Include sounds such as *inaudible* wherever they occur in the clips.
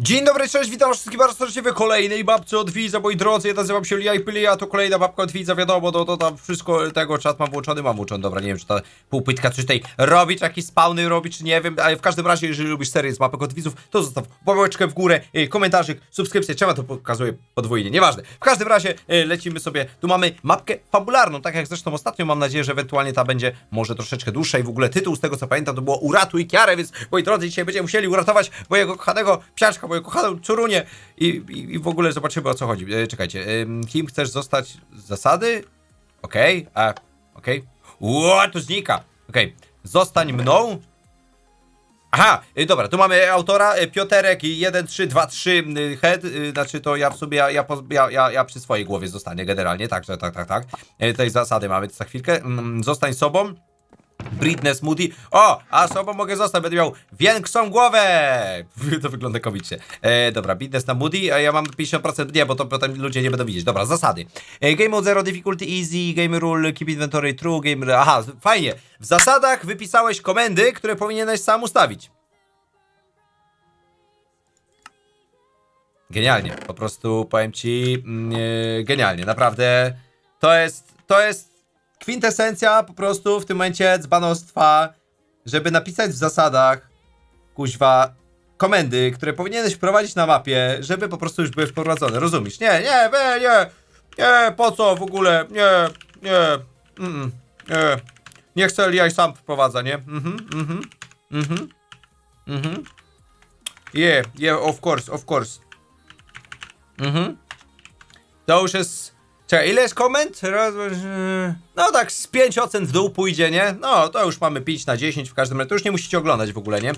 Dzień dobry, cześć, witam wszystkich bardzo serdecznie w kolejnej babce od widza, moi drodzy, ja nazywam się Lia i a to kolejna babka od widza, wiadomo, to, to tam wszystko tego, czat mam włączony, mam włączony, dobra, nie wiem, czy ta półpytka coś tutaj robi, czy jakieś spawny robi, czy nie wiem, ale w każdym razie, jeżeli lubisz serię z mapek od widzów, to zostaw łapeczkę w górę, y, komentarzyk, subskrypcję, czemu to pokazuję podwójnie, nieważne. W każdym razie y, lecimy sobie, tu mamy mapkę fabularną, tak jak zresztą ostatnio, mam nadzieję, że ewentualnie ta będzie może troszeczkę dłuższa i w ogóle tytuł, z tego co pamiętam, to było Uratuj Kiarę, więc moi drodzy, dzisiaj będziemy musieli uratować mojego kochanego psiaczka, moją kochaną czurunię i, i, i w ogóle zobaczymy o co chodzi. E, czekajcie, ym, kim chcesz zostać z zasady? Okej, a, okej. Ło, to znika. Okej, zostań mną. Aha, y, dobra, tu mamy autora, y, Pioterek i 1, 3, 2, 3 y, head, y, znaczy to ja w sobie, ja, ja, ja, ja, ja przy swojej głowie zostanie generalnie, także tak, tak, tak. Y, Tej zasady mamy za chwilkę. Mm, Zostań sobą. Britney Smoothie. O, a sobą mogę zostać, będę miał większą głowę! *laughs* To wygląda komicznie. E, dobra, Britney na Moody, a ja mam 50%, nie, bo to potem ludzie nie będą widzieć. Dobra, zasady. E, game mode zero, difficulty easy, game rule, keep inventory true, game... Aha, fajnie. W zasadach wypisałeś komendy, które powinieneś sam ustawić. Genialnie, po prostu powiem ci, mm, e, genialnie, naprawdę. To jest, to jest kwintesencja po prostu w tym momencie dzbanostwa, żeby napisać w zasadach, kuźwa, komendy, które powinieneś wprowadzić na mapie, żeby po prostu już były wprowadzone, rozumiesz? Nie, nie, we, nie, nie, po co w ogóle, nie, nie, mm, nie, nie chcę, ja sam wprowadza, nie? Mhm, mhm, mhm, mhm. Yeah, yeah, of course, of course. Mhm. To już jest. Czekaj, ile jest trzy. No tak, z 5 ocen w dół pójdzie, nie? No, to już mamy 5 na 10 w każdym razie. To już nie musicie oglądać w ogóle, nie?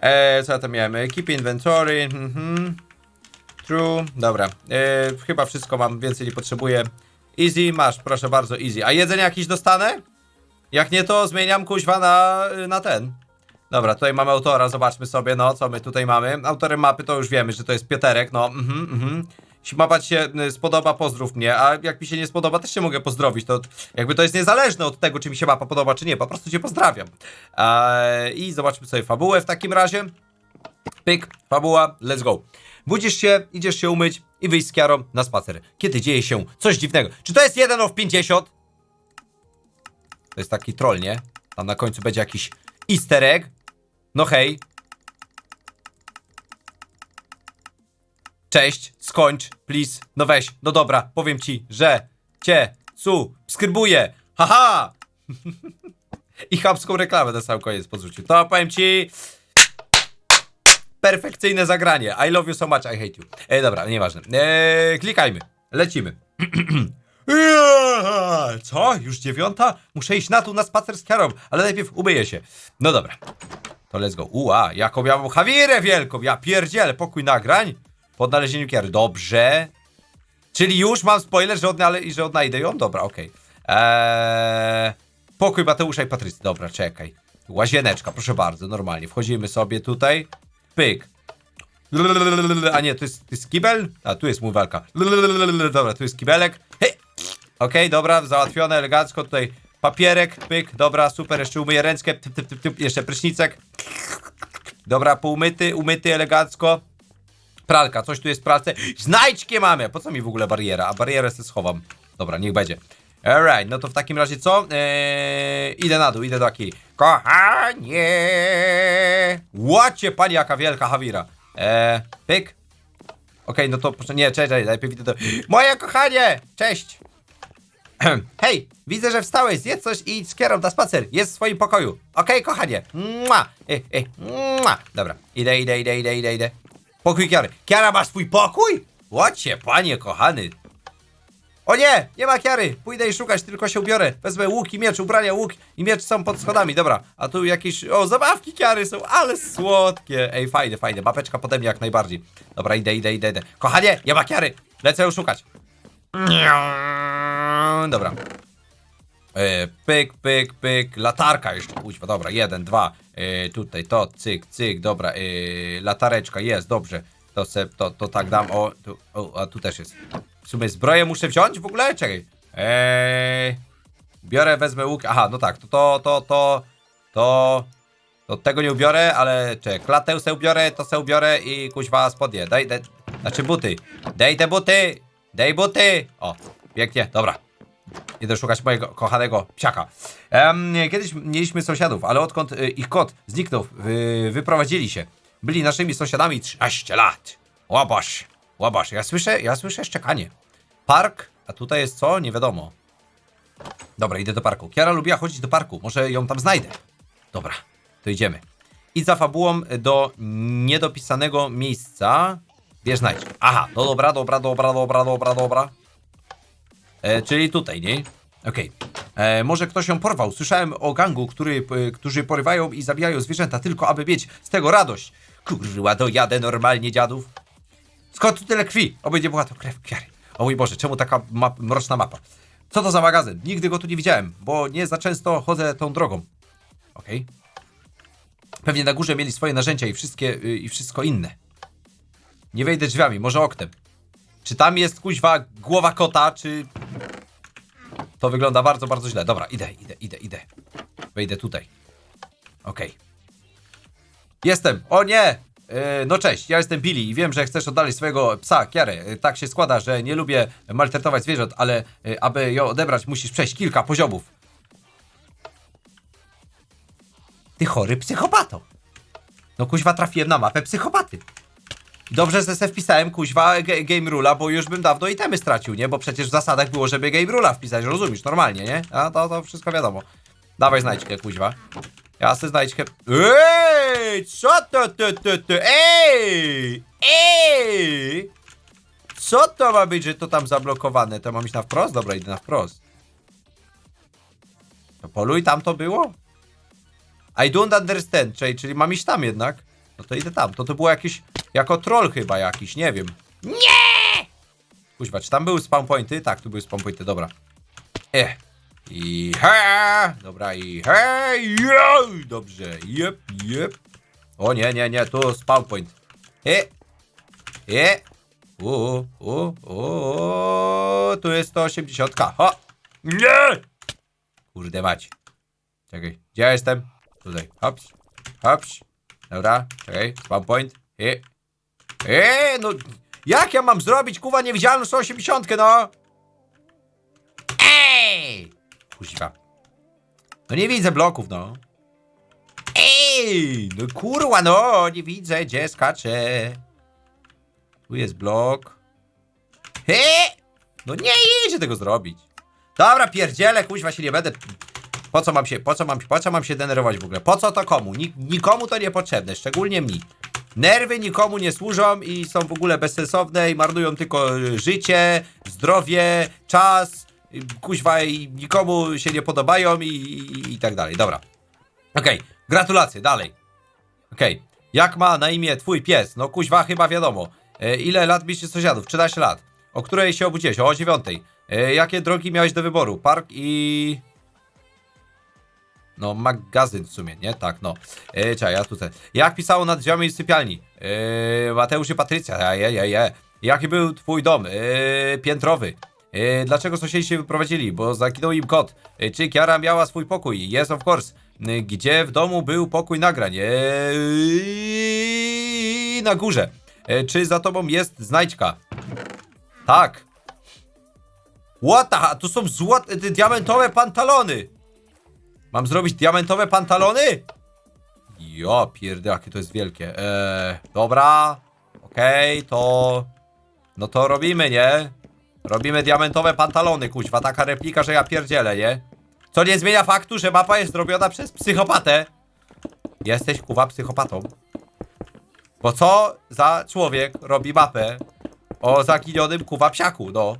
Eee, co ja tam miałem? Keep inventory. Mhm. True. Dobra. Eee, chyba wszystko mam, więcej nie potrzebuję. Easy, masz, proszę bardzo, easy. A jedzenie jakieś dostanę? Jak nie, to zmieniam kuźwa na, na ten. Dobra, tutaj mamy autora, zobaczmy sobie, no, co my tutaj mamy. Autorem mapy to już wiemy, że to jest Pioterek, no, mhm, mhm. Jeśli mapa ci się y, spodoba, pozdrów mnie, a jak mi się nie spodoba, też się mogę pozdrowić, to jakby to jest niezależne od tego, czy mi się mapa podoba, czy nie, po prostu cię pozdrawiam. Eee, I zobaczmy sobie fabułę w takim razie. Pyk, fabuła, let's go. Budzisz się, idziesz się umyć i wyjść z Kiarą na spacer. Kiedy dzieje się coś dziwnego. Czy to jest 1 of 50? To jest taki troll, nie? Tam na końcu będzie jakiś easter egg. No hej. Cześć, skończ, please. No weź, no dobra, powiem ci, że cię subskrybuję. Haha! *laughs* I chamską reklamę na sam koniec podrzucił. To powiem ci... Perfekcyjne zagranie. I love you so much, I hate you. E, dobra, nieważne. E, klikajmy. Lecimy. *clears throat* Eee, Co? Już dziewiąta? Muszę iść na tu na spacer z Kiarą, ale najpierw umyję się. No dobra. To let's go. Ua, jaką ja mam chawirę wielką. Ja pierdzielę, pokój nagrań. Odnalezieniu Kiary. Dobrze. Czyli już mam spoiler, że, odnale- że odnajdę ją? Dobra, okej. Eee, pokój Mateusza i Patrycji. Dobra, czekaj. Łazieneczka, proszę bardzo, normalnie. Wchodzimy sobie tutaj. Pyk. A nie, to jest, to jest kibel? A, tu jest mówialka. Dobra, tu jest kibelek. Hej! Okej, dobra, załatwione elegancko. Tutaj papierek, pyk, dobra, super, jeszcze umyję ręczkę. Typ, typ, typ, typ, jeszcze prysznicek. Dobra, półmyty, umyty elegancko. Pralka, coś tu jest w pralce. Znajdźkie mamy! Po co mi w ogóle bariera? A barierę sobie schowam. Dobra, niech będzie. Alright, no to w takim razie co? Eee, idę na dół, idę do takiej. Kochanie! Łacie, pani jaka wielka Hawira. Eee, pyk. Okej, no to proszę, nie, cześć, cześć, najpierw idę do... Moje kochanie! Cześć! *clears throat* Hej, widzę, że wstałeś, zjedz coś i idź na spacer. Jest w swoim pokoju. Okej, kochanie. Mua. E, e, mua. Dobra, idę, idę, idę, idę, idę, idę. Pokój Kiary. Kiara, masz swój pokój? Łocie, panie kochany. O nie, nie ma Kiary. Pójdę i szukać, tylko się ubiorę. Wezmę łuk i miecz, ubrania, łuk i miecz są pod schodami. Dobra, a tu jakieś... O, zabawki Kiary są, ale słodkie. Ej, fajne, fajne. Mapeczka pode mnie jak najbardziej. Dobra, idę, idę, idę, idę. Kochanie, nie ma Kiary. Lecę ją szukać. Dobra. E, pyk, pyk, pyk, latarka jeszcze, kuźwa, dobra, jeden, dwa, e, tutaj to, cyk, cyk, dobra, e, latareczka jest, dobrze, to, se, to, to tak dam, o, tu, o, a tu też jest. W sumie zbroję muszę wziąć w ogóle? Czekaj. Eee, biorę, wezmę łuk, aha, no tak, to, to, to, to, to, To tego nie ubiorę, ale czy klatę se ubiorę, to se ubiorę i kuźwa spodnie. Daj, daj, znaczy buty. Daj te buty! Daj buty! O, pięknie, dobra. Idę szukać mojego kochanego psiaka. Em, kiedyś mieliśmy sąsiadów, ale odkąd y, ich kot zniknął, wy, wyprowadzili się. Byli naszymi sąsiadami 13 lat. Łabasz, łabasz. Ja słyszę, ja słyszę szczekanie. Park, a tutaj jest co? Nie wiadomo. Dobra, idę do parku. Kiara lubiła chodzić do parku. Może ją tam znajdę. Dobra, to idziemy. I za fabułą do niedopisanego miejsca. Bierz znajdź. Aha, no dobra, dobra, dobra, dobra, dobra, dobra. E, czyli tutaj, nie? Okej. E, Może ktoś ją porwał. Słyszałem o gangu, który, e, którzy porywają i zabijają zwierzęta tylko, aby mieć z tego radość. Kurwa, dojadę normalnie, dziadów. Skąd tu tyle krwi? Oby nie była to krew Kiary. O mój Boże, czemu taka map, mroczna mapa? Co to za magazyn? Nigdy go tu nie widziałem, bo nie za często chodzę tą drogą. Okej. Pewnie na górze mieli swoje narzędzia i wszystkie, y, i wszystko inne. Nie wejdę drzwiami, może oknem. Czy tam jest kuźwa głowa kota, czy... To wygląda bardzo, bardzo źle. Dobra, idę, idę, idę, idę. Wejdę tutaj. Okej. Jestem! O nie! Yy, no cześć, ja jestem Billy i wiem, że chcesz oddalić swojego psa, Kiarę. Yy, Tak się składa, że nie lubię maltretować zwierząt, ale yy, aby ją odebrać, musisz przejść kilka poziomów. Ty chory psychopato! No kuźwa trafiłem na mapę psychopaty. Dobrze, że se wpisałem kuźwa game rula, bo już bym dawno itemy stracił, nie? Bo przecież w zasadach było, żeby game rula wpisać, rozumiesz, normalnie, nie? A to, to wszystko wiadomo. Dawaj znajdźkę, kuźwa. Ja se znajdźkę. Ej! Co to, to, to, to? Ej! Ej! Co to ma być, że to tam zablokowane? To mam iść na wprost? Dobra, idę na wprost. To poluj tam to było? I don't understand, czyli, czyli mam iść tam jednak. No to idę tam. To to było jakieś, jako troll chyba jakiś, nie wiem. Nie! Kuźwa, czy tam były spawn pointy? Tak, tu były spawn pointy, dobra. E. I he! Dobra, i he! Jej! Dobrze, jep, jep. O nie, nie, nie, tu spawn point. E. E. U, u, u, tu jest 180. Ho! Nie! Kurde mać. Czekaj, gdzie ja jestem? Tutaj. Hops. Hops. Dobra, czekaj. Spawn point. E. E, no. Jak ja mam zrobić, kuwa, niewidzialną 180, no? Ej! Kuźwa. No nie widzę bloków, no. Ej! No kurwa, no! Nie widzę, gdzie skacze. Tu jest blok. He! No nie idzie tego zrobić. Dobra, pierdziele, kuźwa się nie będę... Po co mam się, po co mam, po co mam się denerwować w ogóle? Po co to komu? Nik nikomu to niepotrzebne, szczególnie mi. Nerwy nikomu nie służą i są w ogóle bezsensowne i marnują tylko y, życie, zdrowie, czas, kuźwa i nikomu się nie podobają i, i, i tak dalej. Dobra. Okej, gratulacje, dalej. Okej, jak ma na imię twój pies? No kuźwa chyba wiadomo. E, ile lat mieliście sąsiadów? 13 lat. O której się obudziłeś? O 9. E, jakie drogi miałeś do wyboru? Park i... No, magazyn w sumie, nie? Tak, no. E, czekaj, ja tutaj. Jak pisało nad drzwiami sypialni? E, Mateusz i Patrycja, je, je, je. Jaki był twój dom? E, piętrowy. E, dlaczego sąsiedzi się wyprowadzili? Bo zaginął im kot. E, czy Kiara miała swój pokój? Yes, of course. E, gdzie w domu był pokój nagrań? E, na górze. E, czy za tobą jest znajdźka? Tak. What the? To są złote, diamentowe pantalony. Mam zrobić diamentowe pantalony? Jo, pierdolę, jakie to jest wielkie. Eee, dobra. Okej, to... No to robimy, nie? Robimy diamentowe pantalony, kuźwa. Taka replika, że ja pierdzielę, nie? Co nie zmienia faktu, że mapa jest zrobiona przez psychopatę. Jesteś, kuwa, psychopatą. Bo co za człowiek robi mapę o zaginionym, kuwa, psiaku, no.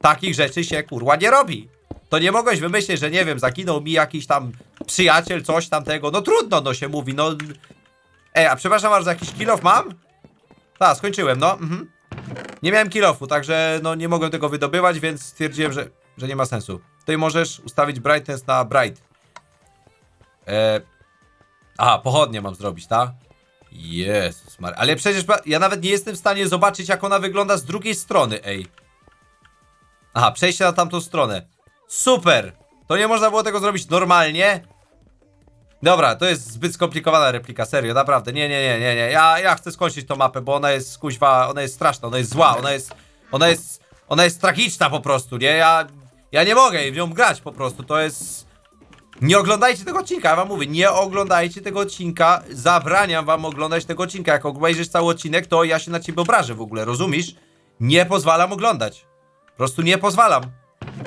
Takich rzeczy się, kurwa, nie robi. To nie mogłeś wymyślić, że nie wiem, zaginął mi jakiś tam przyjaciel, coś tamtego. No trudno, no się mówi, no. Ej, a przepraszam bardzo, jakiś kilof mam? Tak, skończyłem, no. Mhm. Nie miałem kilofu, także no nie mogłem tego wydobywać, więc stwierdziłem, że, że nie ma sensu. Tutaj możesz ustawić brightness na bright. E... Aha, pochodnie mam zrobić, tak? Jezus Maria. Ale przecież ja nawet nie jestem w stanie zobaczyć, jak ona wygląda z drugiej strony, ej. Aha, przejście na tamtą stronę. Super! To nie można było tego zrobić normalnie? Dobra, to jest zbyt skomplikowana replika, serio, naprawdę. Nie, nie, nie, nie, nie. Ja, ja chcę skończyć tą mapę, bo ona jest kuźwa, ona jest straszna, ona jest zła, ona jest. Ona jest. Ona jest tragiczna po prostu, nie? Ja. Ja nie mogę w nią grać po prostu. To jest. Nie oglądajcie tego odcinka, ja wam mówię, nie oglądajcie tego odcinka. Zabraniam wam oglądać tego odcinka. Jak obejrzysz cały odcinek, to ja się na ciebie obrażę w ogóle, rozumiesz? Nie pozwalam oglądać. Po prostu nie pozwalam.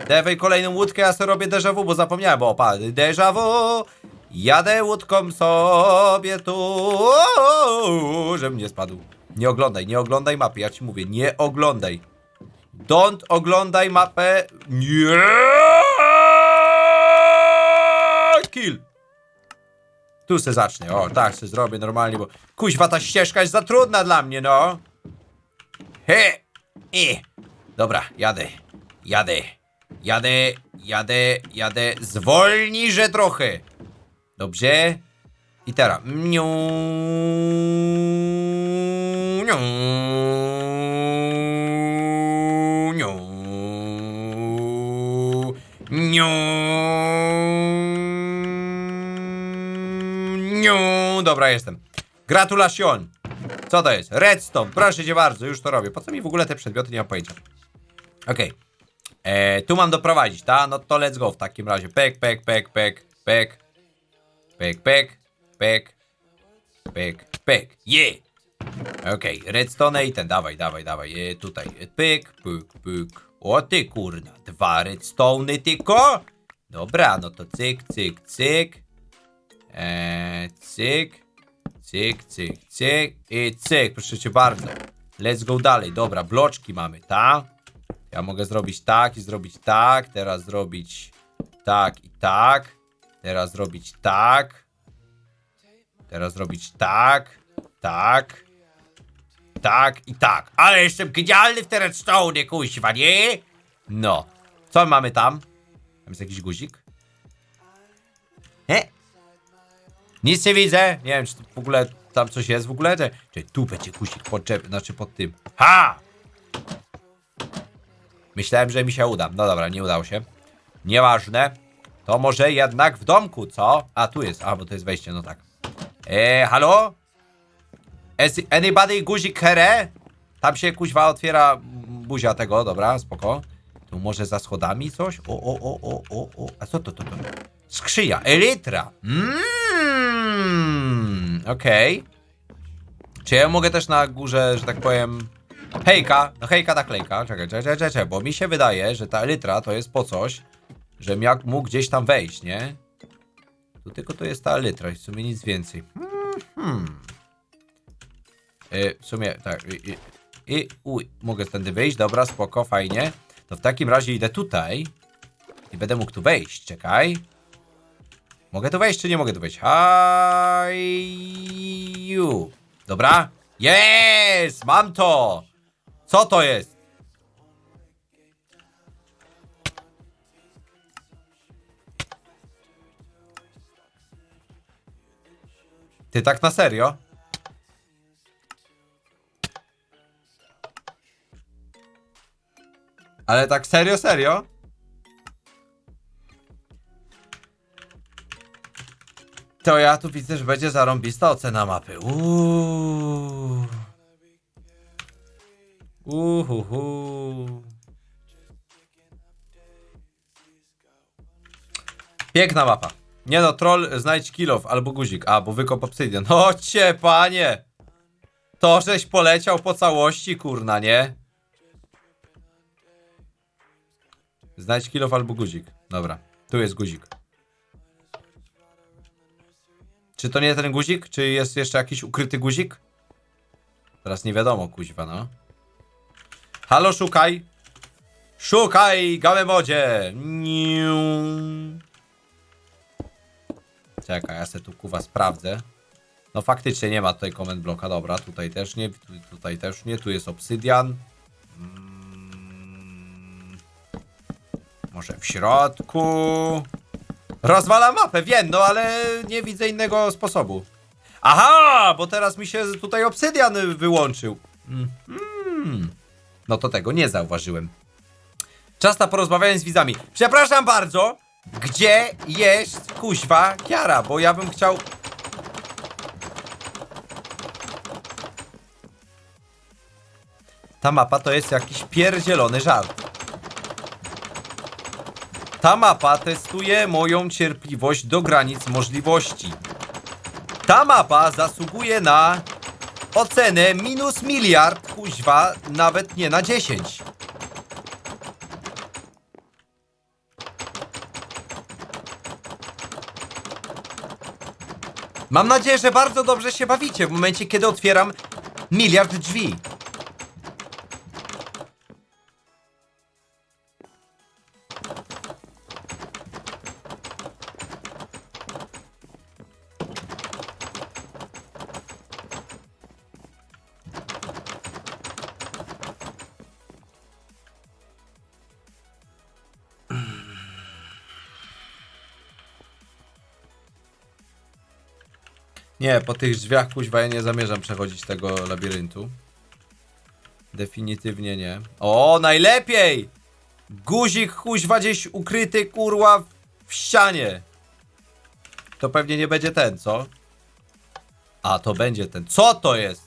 Dawaj kolejną łódkę, ja sobie robię déjà vu, bo zapomniałem, bo opa, déjà vu. Jadę łódką sobie tu, żebym nie spadł. Nie oglądaj, nie oglądaj mapy, ja ci mówię, nie oglądaj. Don't oglądaj mapę. Nie! Kill. Tu se zacznie, o, tak se zrobię normalnie, bo kuźwa ta ścieżka jest za trudna dla mnie, no. He! I. Dobra, jadę. Jadę. Jadę, jadę, jadę. Zwolnijże trochę. Dobrze. I teraz. Miu, miu, miu, miu. Dobra, jestem. Gratulation. Co to jest? Redstone. Proszę cię bardzo, już to robię. Po co mi w ogóle te przedmioty? Nie mam pojęcia. Okej. E, Tu mam doprowadzić, ta? No to let's go w takim razie. Pek, pek, pek, pek, pek. Pek, pek, pek. Pek, pek. Je! Okej, redstone i ten, dawaj, dawaj, dawaj. E, tutaj, e, pyk, pyk, pyk. O ty kurna, dwa redstone tylko? Dobra, no to cyk, cyk, cyk. Eee, cyk. Cyk, cyk, cyk i cyk, proszę cię bardzo. Let's go dalej. Dobra, bloczki mamy, tak? Ja mogę zrobić tak i zrobić tak. Teraz zrobić tak i tak. Teraz zrobić tak. Teraz zrobić tak, tak, tak i tak. Ale jestem genialny w te redstone, kuźwa, nie? No. Co mamy tam? Tam jest jakiś guzik? He? Nic nie widzę. Nie wiem, czy w ogóle tam coś jest w ogóle. Czy, tu będzie guzik pod znaczy pod tym. Ha! Myślałem, że mi się uda. No dobra, nie udało się. Nieważne. To może jednak w domku, co? A, tu jest. A, bo to jest wejście, no tak. Eee, halo? Is anybody guzik here? Tam się kuźwa otwiera buzia tego, dobra, spoko. Tu może za schodami coś? O, o, o, o, o, o. A co to, to, to? Skrzyja, elitra. Mmm, okej. Czy ja mogę też na górze, że tak powiem... Hejka, no hejka naklejka, czekaj, czekaj, czekaj, czekaj, bo mi się wydaje, że ta elitra to jest po coś, żebym jak mógł gdzieś tam wejść, nie? Tu tylko to jest ta elitra i w sumie nic więcej. Hmm. Y, w sumie, tak, i, i, i uj, mogę tędy wyjść, dobra, spoko, fajnie. To w takim razie idę tutaj i będę mógł tu wejść, czekaj. Mogę tu wejść, czy nie mogę tu wejść? Haju. Dobra. Jest! Mam to! Co to jest? Ty tak na serio? Ale tak serio, serio? To ja tu widzę, że będzie zarąbista ocena mapy. Uuu. Uhuhu. Piękna mapa. Nie no, troll, znajdź kilof albo guzik. A, bo wykop obsydian. *laughs* O cię, panie! To, żeś poleciał po całości, kurna, nie? Znajdź kilof albo guzik. Dobra, tu jest guzik. Czy to nie ten guzik? Czy jest jeszcze jakiś ukryty guzik? Teraz nie wiadomo, kuźwa, no. Halo, szukaj! Szukaj, gamemodzie! Czekaj, ja sobie tu kuwa sprawdzę. No faktycznie nie ma tutaj comment bloka, dobra, tutaj też nie, tu, tutaj też nie, tu jest obsydian. Mm, może w środku. Rozwala mapę, wiem, no ale nie widzę innego sposobu. Aha, bo teraz mi się tutaj obsydian wyłączył. Mhm. No to tego nie zauważyłem. Czas na porozmawianie z widzami. Przepraszam bardzo, Gdzie jest kuźwa Kiara? Bo ja bym chciał... Ta mapa to jest jakiś pierdzielony żart. Ta mapa testuje moją cierpliwość do granic możliwości. Ta mapa zasługuje na ocenę minus miliard, kuźwa, nawet nie na 10. Mam nadzieję, że bardzo dobrze się bawicie w momencie, kiedy otwieram miliard drzwi. Nie, po tych drzwiach kuźwa ja nie zamierzam przechodzić tego labiryntu. Definitywnie nie. O, najlepiej! Guzik kuźwa gdzieś ukryty kurwa w ścianie. To pewnie nie będzie ten, co? A, to będzie ten. Co to jest?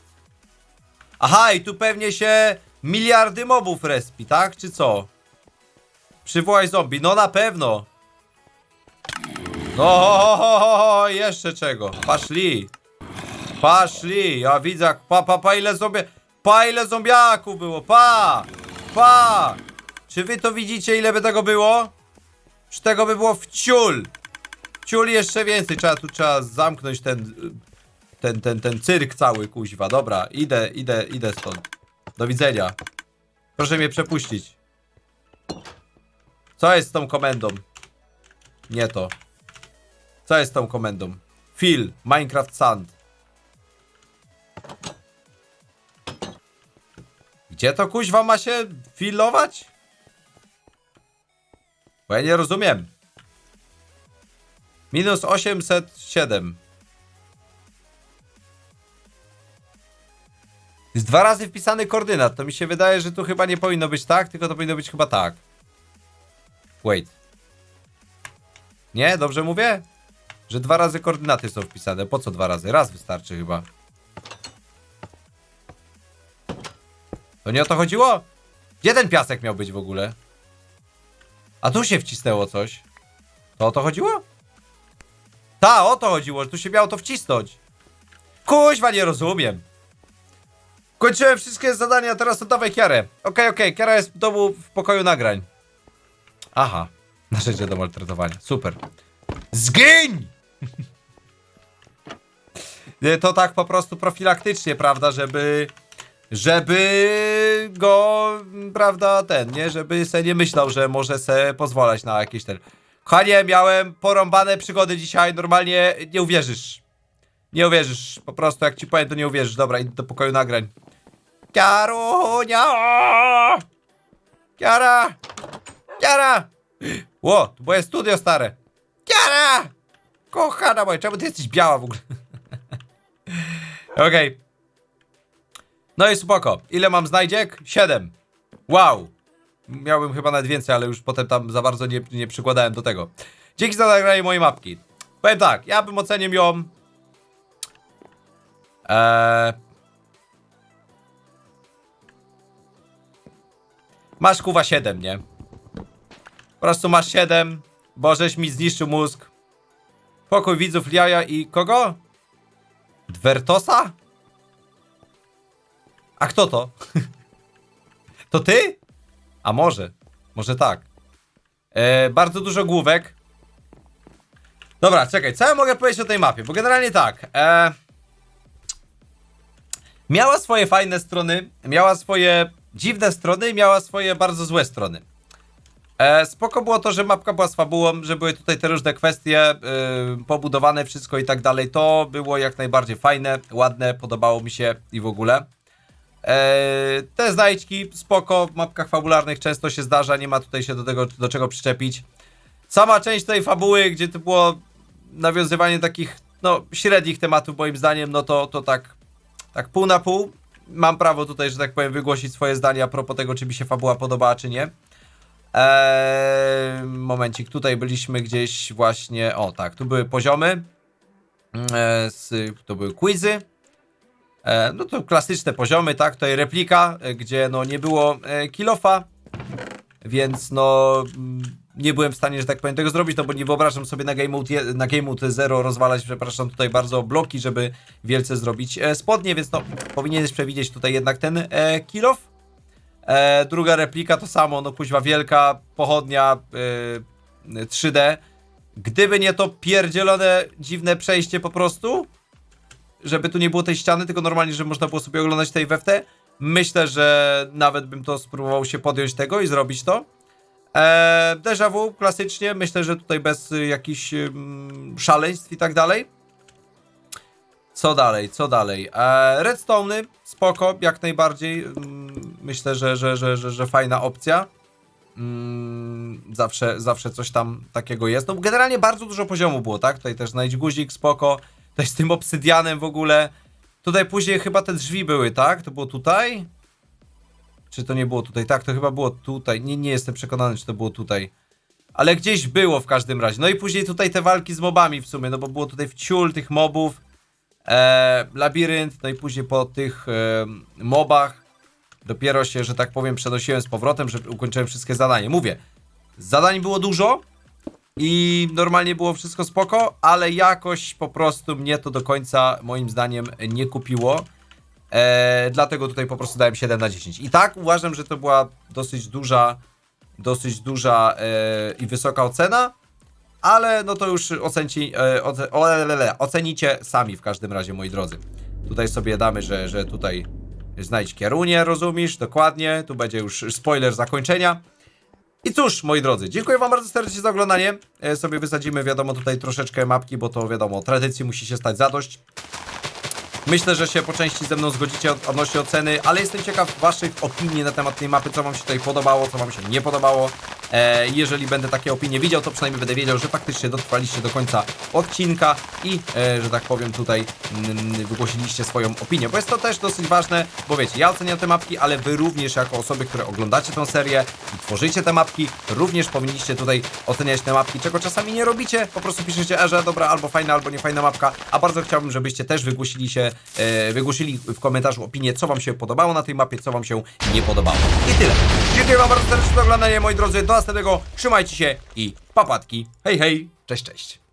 Aha, i tu pewnie się miliardy mobów respi, tak? Czy co? Przywołaj zombie. No na pewno. No, jeszcze czego? Paszli. Paszli. Ja widzę, pa, pa, pa, ile zombie... Pa, ile zombiaków było. Pa! Pa! Czy wy to widzicie, ile by tego było? Czy tego by było w ciul? Ciul jeszcze więcej. Trzeba tu trzeba zamknąć ten... Ten, ten, ten cyrk cały, kuźwa. Dobra, idę, idę, idę stąd. Do widzenia. Proszę mnie przepuścić. Co jest z tą komendą? Nie to. Co jest tą komendą? Fill, Minecraft Sand. Gdzie to kuźwa ma się filować? Bo ja nie rozumiem. Minus 807. Jest dwa razy wpisany koordynat. To mi się wydaje, że tu chyba nie powinno być tak, tylko to powinno być chyba tak. Wait. Nie? Dobrze mówię? Że dwa razy koordynaty są wpisane. Po co dwa razy? Raz wystarczy chyba. To nie o to chodziło? Gdzie ten piasek miał być w ogóle? A tu się wcisnęło coś. To o to chodziło? Ta, o to chodziło, że tu się miało to wcisnąć. Kuźwa, nie rozumiem. Kończyłem wszystkie zadania, teraz oddawaj Kiarę. Okej, okej, Kiara jest w domu w pokoju nagrań. Aha, narzędzie do maltretowania. Super. Zgiń! To tak po prostu profilaktycznie, prawda, żeby żeby go, prawda, ten, nie, żeby se nie myślał, że może se pozwalać na jakieś ten. Kochanie, miałem porąbane przygody dzisiaj, normalnie nie uwierzysz. Nie uwierzysz, po prostu jak ci powiem, to nie uwierzysz. Dobra, idę do pokoju nagrań. Kiarunia! Kiara! Kiara! Ło, to moje studio stare. Kiara! Kochana moja, czemu ty jesteś biała w ogóle? *laughs* Okej. No i spoko. Ile mam znajdziek? 7. Wow. Miałbym chyba nawet więcej, ale już potem tam za bardzo nie, nie przykładałem do tego. Dzięki za nagranie mojej mapki. Powiem tak, ja bym ocenił ją... Eee... Masz kuwa 7, nie? Po prostu masz 7, bo żeś mi zniszczył mózg. Pokój widzów Liaja i kogo? Dwertosa? A kto to? *laughs* to ty? A może. Może tak. E, bardzo dużo główek. Dobra, czekaj, co ja mogę powiedzieć o tej mapie? Bo generalnie tak. E, miała swoje fajne strony, miała swoje dziwne strony, miała swoje bardzo złe strony. E, spoko było to, że mapka była z fabułą, że były tutaj te różne kwestie y, pobudowane, wszystko i tak dalej. To było jak najbardziej fajne, ładne, podobało mi się i w ogóle. E, te znajdźki, spoko, w mapkach fabularnych często się zdarza, nie ma tutaj się do tego do czego przyczepić. Sama część tej fabuły, gdzie to było nawiązywanie takich, no, średnich tematów moim zdaniem, no to, to tak, tak pół na pół. Mam prawo tutaj, że tak powiem, wygłosić swoje zdanie a propos tego, czy mi się fabuła podobała, czy nie. Eee, momencik, tutaj byliśmy gdzieś właśnie, o tak, tu były poziomy, eee, z, to były quizy, e, no to klasyczne poziomy, tak, tutaj replika, e, gdzie no nie było e, kilofa, więc no mm, nie byłem w stanie, że tak powiem, tego zrobić, no bo nie wyobrażam sobie na Game Mode, na game mode 0 rozwalać, przepraszam, tutaj bardzo bloki, żeby wielce zrobić e, spodnie, więc no powinieneś przewidzieć tutaj jednak ten e, kilof. E, druga replika to samo, no kuźwa wielka pochodnia e, 3D. Gdyby nie to pierdzielone dziwne przejście po prostu, żeby tu nie było tej ściany, tylko normalnie, żeby można było sobie oglądać tej WFT, myślę, że nawet bym to spróbował się podjąć tego i zrobić to. Eee, déjà vu, klasycznie, myślę, że tutaj bez jakichś ym, szaleństw i tak dalej. Co dalej, co dalej? Eee, Redstone'y, spoko, jak najbardziej. Ym, myślę, że, że, że, że, że fajna opcja. Ym, zawsze, zawsze coś tam takiego jest. No generalnie bardzo dużo poziomu było, tak? Tutaj też znajdź guzik, spoko. Tutaj z tym obsydianem w ogóle. Tutaj później chyba te drzwi były, tak? To było tutaj? Czy to nie było tutaj? Tak, to chyba było tutaj. Nie, nie jestem przekonany, czy to było tutaj. Ale gdzieś było w każdym razie. No i później tutaj te walki z mobami w sumie, no bo było tutaj wciul tych mobów. E, labirynt, no i później po tych e, mobach dopiero się, że tak powiem, przenosiłem z powrotem, że ukończyłem wszystkie zadania. Mówię, zadań było dużo i normalnie było wszystko spoko, ale jakoś po prostu mnie to do końca, moim zdaniem, nie kupiło. E, dlatego tutaj po prostu dałem 7 na 10. I tak uważam, że to była dosyć duża, dosyć duża e, i wysoka ocena, ale no to już ocenci, e, oce, o, le, le, le, ocenicie sami w każdym razie, moi drodzy. Tutaj sobie damy, że, że tutaj znajdź kierunie, rozumiesz? Dokładnie. Tu będzie już spoiler zakończenia. I cóż, moi drodzy, dziękuję wam bardzo serdecznie za oglądanie. E, sobie wysadzimy, wiadomo, tutaj troszeczkę mapki, bo to wiadomo, tradycji musi się stać zadość. Myślę, że się po części ze mną zgodzicie od- odnośnie oceny, ale jestem ciekaw waszych opinii na temat tej mapy, co wam się tutaj podobało, co wam się nie podobało. E, jeżeli będę takie opinie widział, to przynajmniej będę wiedział, że faktycznie dotrwaliście do końca odcinka i, e, że tak powiem, tutaj wygłosiliście swoją opinię, bo jest to też dosyć ważne, bo wiecie, ja oceniam te mapki, ale wy również jako osoby, które oglądacie tę serię i tworzycie te mapki, również powinniście tutaj oceniać te mapki, czego czasami nie robicie, po prostu piszecie, e, że dobra, albo fajna, albo nie fajna mapka, a bardzo chciałbym, żebyście też wygłosili się, wygłosili w komentarzu opinię, co wam się podobało na tej mapie, co wam się nie podobało. I tyle. Dziękuję wam bardzo serdecznie za oglądanie, moi drodzy, do następnego, trzymajcie się i papatki. Hej, hej, cześć, cześć.